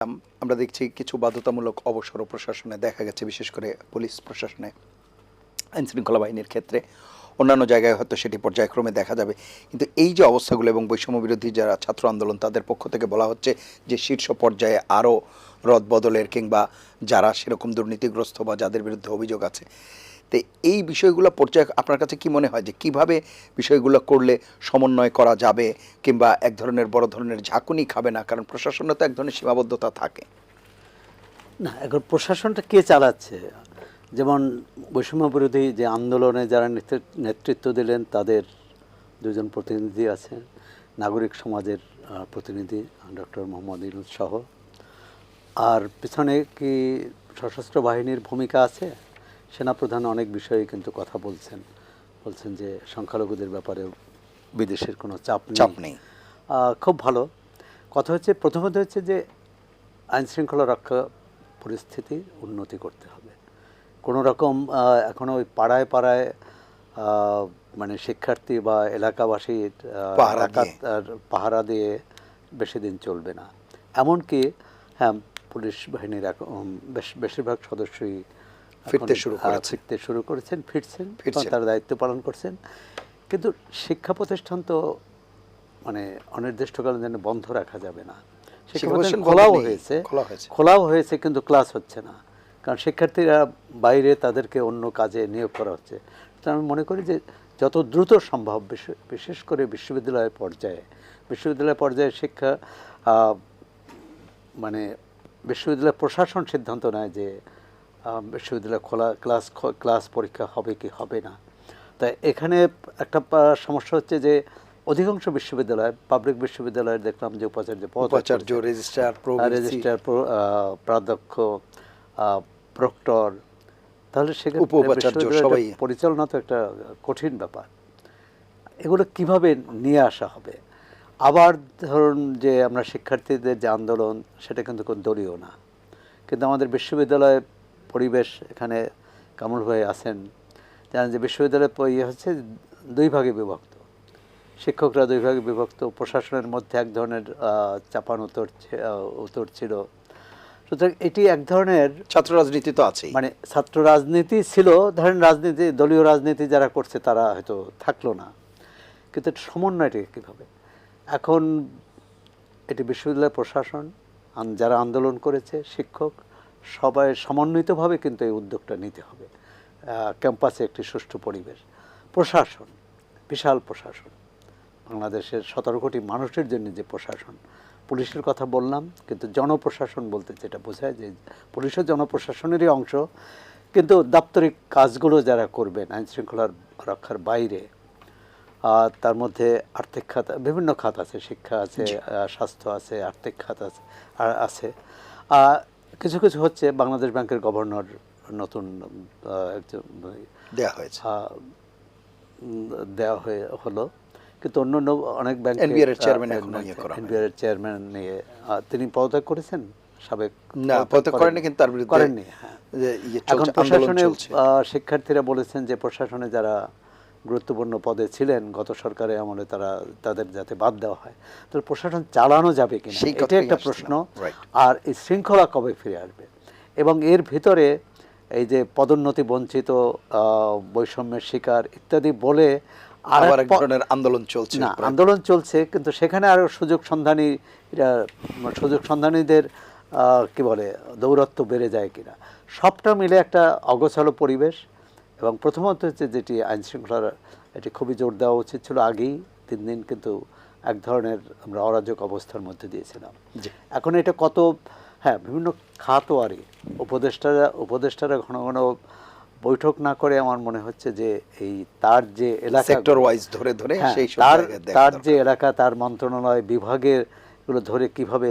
আম- আমরা দেখছি কিছু বাধ্যতামূলক অবসর প্রশাসনে দেখা গেছে, বিশেষ করে পুলিশ প্রশাসনে। আইন শৃঙ্খলা বাহিনীর ক্ষেত্রে অন্যান্য জায়গায় হয়তো সেটি পর্যায়ক্রমে দেখা যাবে। কিন্তু এই যে অবস্থাগুলো এবং বৈষম্য বিরোধী যারা ছাত্র আন্দোলন, তাদের পক্ষ থেকে বলা হচ্ছে যে শীর্ষ পর্যায়ে আরও রদবদলের কিংবা যারা সেরকম দুর্নীতিগ্রস্ত বা যাদের বিরুদ্ধে অভিযোগ আছে তো এই বিষয়গুলো পর্যায়ে আপনার কাছে কি মনে হয় যে কীভাবে বিষয়গুলো করলে সমন্বয় করা যাবে কিংবা এক ধরনের বড় ধরনের ঝাঁকুনি খাবে না? কারণ প্রশাসনে তো এক ধরনের সীমাবদ্ধতা থাকে। না, এখন প্রশাসনটা কে চালাচ্ছে? যেমন বৈষম্য বিরোধী যে আন্দোলনে যারা নেতৃ- নেতৃত্ব দিলেন, তাদের দুজন প্রতিনিধি আছেন। নাগরিক সমাজের প্রতিনিধি ডক্টর মোহাম্মদ ইনুজ সহ। আর পিছনে কি সশস্ত্র বাহিনীর ভূমিকা আছে? সেনাপ্রধান অনেক বিষয়ে কিন্তু কথা বলছেন। বলছেন যে সংখ্যালঘুদের ব্যাপারে বিদেশের কোনো চাপ চাপ নেই। খুব ভালো। কথা হচ্ছে প্রথমত হচ্ছে যে আইন শৃঙ্খলা রক্ষা পরিস্থিতি উন্নতি করতে হবে। কোনো রকম আহ, এখনও ওই পাড়ায় পাড়ায় মানে শিক্ষার্থী বা এলাকাবাসীর পাহারা দিয়ে। বেশি দিন চলবে না। এমনকি হ্যাঁ পুলিশ বাহিনীর এখন বেশ- বেশিরভাগ সদস্যই ফিরতে শুরু। ফিরতে শুরু করেছেন ফিরছেন। তারা দায়িত্ব পালন করছেন কিন্তু শিক্ষা প্রতিষ্ঠান তো মানে অনির্দিষ্টকালীন জন্য বন্ধ রাখা যাবে না খোলাও হয়েছে খোলা হয়েছে। খোলাও হয়েছে কিন্তু ক্লাস হচ্ছে না কারণ শিক্ষার্থীরা বাইরে তাদেরকে অন্য কাজে নিয়োগ করা হচ্ছে আমি মনে করি যে যত দ্রুত সম্ভব বিশেষ- করে বিশ্ববিদ্যালয় পর্যায়ে বিশ্ববিদ্যালয় পর্যায়ে শিক্ষা আহ, মানে বিশ্ববিদ্যালয় প্রশাসন সিদ্ধান্ত নেয় যে বিশ্ববিদ্যালয় খোলা ক্লাস ক্লাস পরীক্ষা হবে কি হবে না। তাই এখানে একটা সমস্যা হচ্ছে যে অধিকাংশ বিশ্ববিদ্যালয় পাবলিক বিশ্ববিদ্যালয়ে দেখলাম যে উপাচার্য উপাচার্য রেজিস্ট্রার রেজিস্ট্রার প্রাধ্যক্ষ প্রক্টর তাহলে সেখানে। পরিচালনা তো একটা কঠিন ব্যাপার। এগুলো কীভাবে নিয়ে আসা হবে? আবার ধরুন যে আমরা শিক্ষার্থীদের যে আন্দোলন সেটা কিন্তু কোনো দলীয় না। কিন্তু আমাদের বিশ্ববিদ্যালয় পরিবেশ এখানে কামরুল ভাই আছেন জানেন যে বিশ্ববিদ্যালয় ইয়ে হচ্ছে দুই ভাগে বিভক্ত। শিক্ষকরা দুই ভাগে বিভক্ত প্রশাসনের মধ্যে এক ধরনের চাপান উত্তর উত্তর ছিল। সুতরাং এটি এক ধরনের ছাত্র রাজনীতি তো আছেই। মানে ছাত্র রাজনীতি ছিল ধরেন রাজনীতি দলীয় রাজনীতি যারা করছে তারা হয়তো থাকল না। কিন্তু এটা সমন্বয়টা কীভাবে? এখন এটি বিশ্ববিদ্যালয় প্রশাসন যারা আন্দোলন করেছে শিক্ষক সবাই সমন্বিতভাবে কিন্তু এই উদ্যোগটা নিতে হবে। ক্যাম্পাসে একটি সুষ্ঠু পরিবেশ। প্রশাসন বিশাল প্রশাসন। বাংলাদেশের সতেরো কোটি মানুষের জন্য যে প্রশাসন পুলিশের কথা বললাম কিন্তু জনপ্রশাসন বলতে যেটা বোঝায় যে পুলিশের জনপ্রশাসনেরই অংশ কিন্তু দাপ্তরিক কাজগুলো যারা করবেন আইন শৃঙ্খলার রক্ষার বাইরে তার মধ্যে আর্থিক খাত বিভিন্ন খাত আছে শিক্ষা আছে স্বাস্থ্য আছে আর্থিক খাত আছে আর আছে। কিছু কিছু হচ্ছে বাংলাদেশ ব্যাংকের গভর্নর নতুন একজন দেয়া হয়েছে। দেওয়া হয়ে হলো। কিন্তু অন্য অন্য অনেক ব্যাংক হয়নি। এনবিআর চেয়ারম্যান নিয়ে তিনি পদত্যাগ করেছেন? সাবেক না পদত্যাগ করেনি কিন্তু তার বিরুদ্ধে করেননি হ্যাঁ। ইয়ে এখন প্রশাসনে শিক্ষার্থীরা বলেছেন যে প্রশাসনে যারা গুরুত্বপূর্ণ পদে ছিলেন গত সরকারে আমলে তারা তাদের যাতে বাদ দেওয়া হয়। তো প্রশাসন চালানো যাবে কিনা এটা একটা প্রশ্ন। আর এই শৃঙ্খলা কবে ফিরে আসবে? এবং এর ভিতরে এই যে পদোন্নতি বঞ্চিত বৈষম্যের শিকার ইত্যাদি বলে আর এক ধরনের আন্দোলন চলছে না আন্দোলন চলছে কিন্তু সেখানে আরও সুযোগ সন্ধানী সুযোগ সন্ধানীদের কি বলে দৌরত্ব বেড়ে যায় কিনা। সবটা মিলে একটা অগোছালো পরিবেশ। এবং প্রথমত হচ্ছে যেটি আইন শৃঙ্খলার এটি খুবই জোর দেওয়া উচিত ছিল আগেই তিন দিন কিন্তু এক ধরনের আমরা অরাজক অবস্থার মধ্যে দিয়েছিলাম। এখন এটা কত হ্যাঁ বিভিন্ন খাতোয়ারি উপদেষ্টারা উপদেষ্টারা ঘন ঘন বৈঠক না করে আমার মনে হচ্ছে যে এই তার যে এলাকা সেক্টর ওয়াইজ ধরে ধরে হ্যাঁ, সেই তার তার যে এলাকা তার মন্ত্রণালয় বিভাগের এগুলো ধরে কীভাবে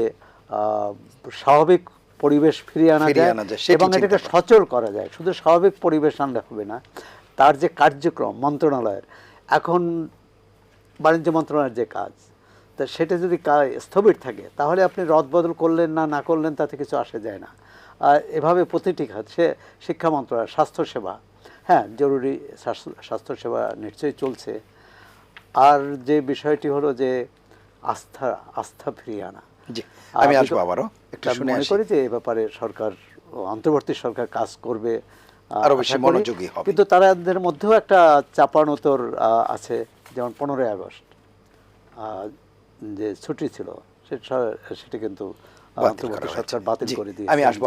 স্বাভাবিক পরিবেশ ফিরিয়ে আনা যায় এবং এটাকে সচল করা যায়। শুধু স্বাভাবিক পরিবেশ আনলে হবে না। তার যে কার্যক্রম মন্ত্রণালয়ের এখন বাণিজ্য মন্ত্রণালয়ের যে কাজ তা সেটা যদি স্থবির থাকে তাহলে আপনি রদবদল করলেন না না করলেন তাতে কিছু আসে যায় না। আর এভাবে প্রতিটি খাত সে শিক্ষা মন্ত্রণালয় স্বাস্থ্যসেবা হ্যাঁ জরুরি স্বাস্থ্য স্বাস্থ্যসেবা নিশ্চয়ই চলছে। আর যে বিষয়টি হলো যে আস্থা আস্থা ফিরিয়ে আনা জি। আমি আসব আবারও। একটু শুনে করি যে এ ব্যাপারে সরকার অন্তর্বর্তী সরকার কাজ করবে আরও বেশি মনোযোগী হবে। কিন্তু তাদের মধ্যেও একটা চাপানোতর আহ, আছে যেমন পনেরোই আগস্ট আহ, যে ছুটি ছিল সেটা সেটা কিন্তু অন্তর্বর্তী সরকার বাতিল করে দিয়েছে। আমি আসব